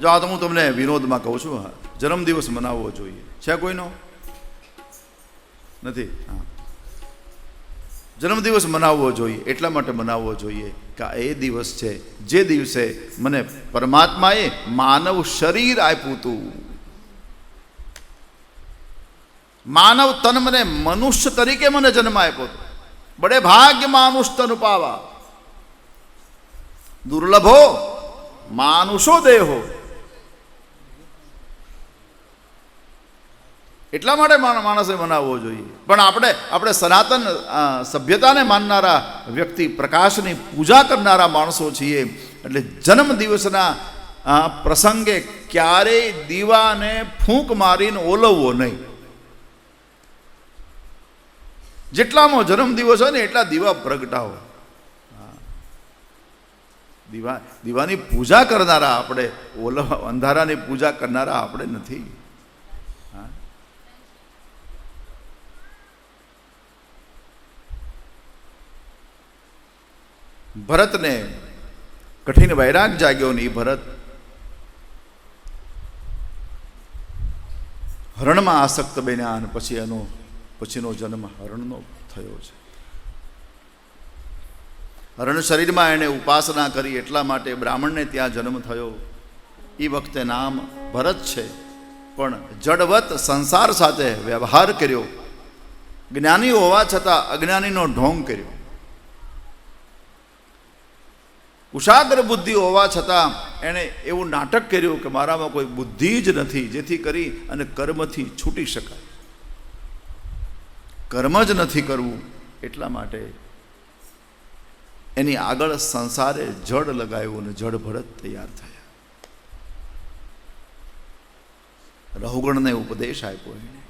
જો આ તો હું તમને વિનોદમાં કહું છું, હા. જન્મદિવસ મનાવવો જોઈએ. છે કોઈનો? નથી? હા. જન્મદિવસ મનાવવો જોઈએ. એટલા માટે મનાવવો જોઈએ કે એ દિવસ છે, જે દિવસે મને પરમાત્માએ માનવ શરીર આપ્યું હતું. માનવ તન મને મનુષ્ય તરીકે મને જન્મ આપ્યો હતો. બડે ભાગ્ય માનુષ તન પાવા. દુર્લભો માનુષો દેહો. એટલા માટે માણ- માણસે મનાવવો જોઈએ. પણ આપણે આપણે સનાતન સભ્યતાને માનનારા વ્યક્તિ, પ્રકાશની પૂજા કરનારા માણસો છીએ. એટલે જન્મ દિવસના પ્રસંગે ક્યારેય દીવાને ફૂંક મારીને ઓલવવો નહીં. જેટલામાં જન્મ દિવસ હોય ને એટલા દીવા પ્રગટાવો. દીવા, દીવાની પૂજા કરનારા આપણે ઓલવ, અંધારાની પૂજા કરનારા આપણે નથી. ભરતને કઠિન વૈરાગ જાગ્યો ને એ ભરત હરણમાં આસક્ત બન્યા અને પછી એનો, પછીનો જન્મ હરણનો થયો છે. હરણ શરીરમાં એણે ઉપાસના કરી એટલા માટે બ્રાહ્મણને ત્યાં જન્મ થયો. એ વખતે નામ ભરત છે, પણ જડવત સંસાર સાથે વ્યવહાર કર્યો. જ્ઞાની હોવા છતાં અજ્ઞાનીનો ઢોંગ કર્યો. કુશાગ્ર બુદ્ધિ હોવા છતાં એણે એવું નાટક કર્યું કે મારામાં કોઈ બુદ્ધિ જ નથી, જેથી કરી અને કર્મથી છૂટી શકાય. કર્મ જ નથી કરવું એટલા માટે એની આગળ સંસારે જડ લગાવ્યું અને જડ ભરત તૈયાર થયા. રહુગણને ઉપદેશ આપ્યો એણે.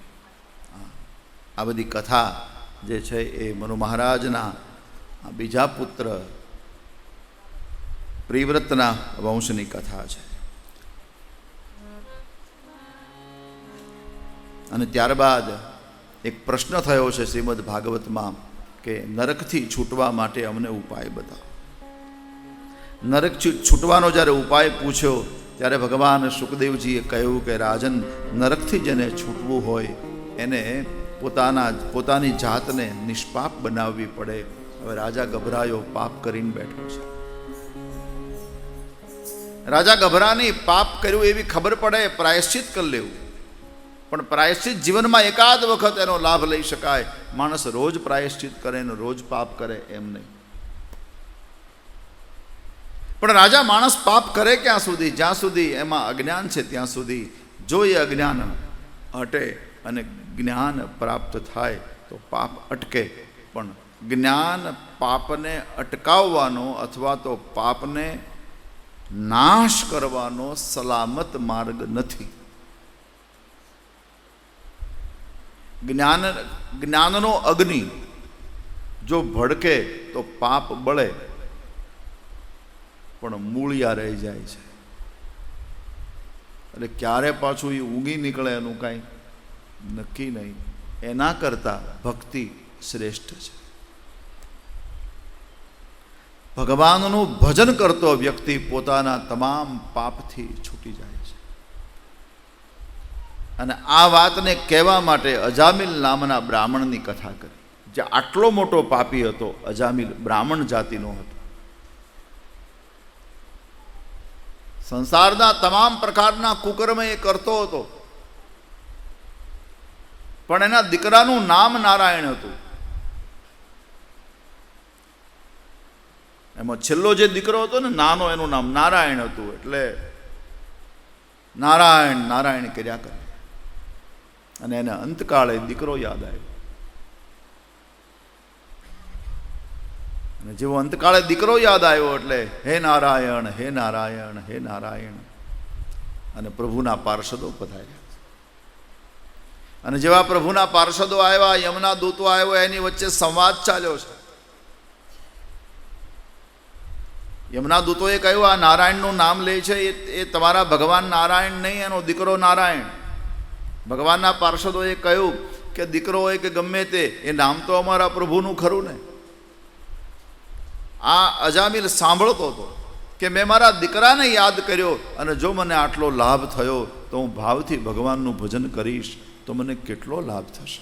આ બધી કથા જે છે એ મનુ મહારાજના બીજા પુત્ર પ્રિવ્રતના વંશની કથા છે. અને ત્યારબાદ એક પ્રશ્ન થયો છે શ્રીમદ ભાગવતમાં કે નરકથી છૂટવા માટે અમને ઉપાય બતાવો. નરક છૂટવાનો જ્યારે ઉપાય પૂછ્યો, ત્યારે ભગવાન સુખદેવજીએ કહ્યું કે રાજન, નરકથી જેને છૂટવું હોય, એને પોતાના, પોતાની જાતને નિષ્પાપ બનાવવી પડે. હવે રાજા ગભરાયો, પાપ કરીને બેઠો છે. રાજા ગભરાની પાપ કર્યું એવી ખબર પડે, પ્રાયશ્ચિત કરી લેવું. પણ પ્રાયશ્ચિત જીવનમાં એકાદ વખત એનો લાભ લઈ શકાય. માણસ રોજ પ્રાયશ્ચિત કરે ને રોજ પાપ કરે એમ નહીં. પણ રાજા માણસ પાપ કરે ક્યાં સુધી? જ્યાં સુધી એમાં અજ્ઞાન છે ત્યાં સુધી. જો એ અજ્ઞાન હટે અને જ્ઞાન પ્રાપ્ત થાય, તો પાપ અટકે. પણ જ્ઞાન પાપને અટકાવવાનો અથવા તો પાપને નાશ કરવાનો સલામત માર્ગ નથી. જ્ઞાન, જ્ઞાનનો અગ્નિ જો ભડકે તો પાપ બળે, પણ મૂળિયા રહી જાય છે. એટલે ક્યારે પાછું એ ઊંઘી નીકળે એનું કાંઈ નક્કી નહીં. એના કરતાં ભક્તિ શ્રેષ્ઠ છે. ભગવાનનું ભજન કરતો વ્યક્તિ પોતાના તમામ પાપથી છૂટી જાય છે. અને આ વાતને કહેવા માટે અજામિલ નામના બ્રાહ્મણની કથા કરી. જે આટલો મોટો પાપી હતો, અજામિલ બ્રાહ્મણ જાતિનો હતો. સંસારના તમામ પ્રકારના કુકર્મ એ કરતો હતો. પણ એના દીકરાનું નામ નારાયણ હતું. એમાં છેલ્લો જે દીકરો હતો ને, નાનો એનું નામ નારાયણ હતું, એટલે નારાયણ નારાયણ કર્યા કરે. અને એને અંતકાળે દીકરો યાદ આવ્યો. અને જેવો અંતકાળે દીકરો યાદ આવ્યો એટલે હે નારાયણ હે નારાયણ હે નારાયણ. અને પ્રભુના પાર્ષદો પધાર્યા. અને જેવા પ્રભુના પાર્ષદો આવ્યા, યમના દૂતો આવ્યો, એની વચ્ચે સંવાદ ચાલ્યો છે. યમના દૂતોએ કહ્યું, આ નારાયણનું નામ લે છે, એ એ તમારા ભગવાન નારાયણ નહીં, એનો દીકરો નારાયણ. ભગવાનના પાર્ષદોએ કહ્યું કે, દીકરો હોય કે ગમે તે, એ નામ તો અમારા પ્રભુનું ખરું ને. આ અજામિલ સાંભળતો હતો કે, મેં મારા દીકરાને યાદ કર્યો અને જો મને આટલો લાભ થયો, તો હું ભાવથી ભગવાનનું ભજન કરીશ, તો મને કેટલો લાભ થશે?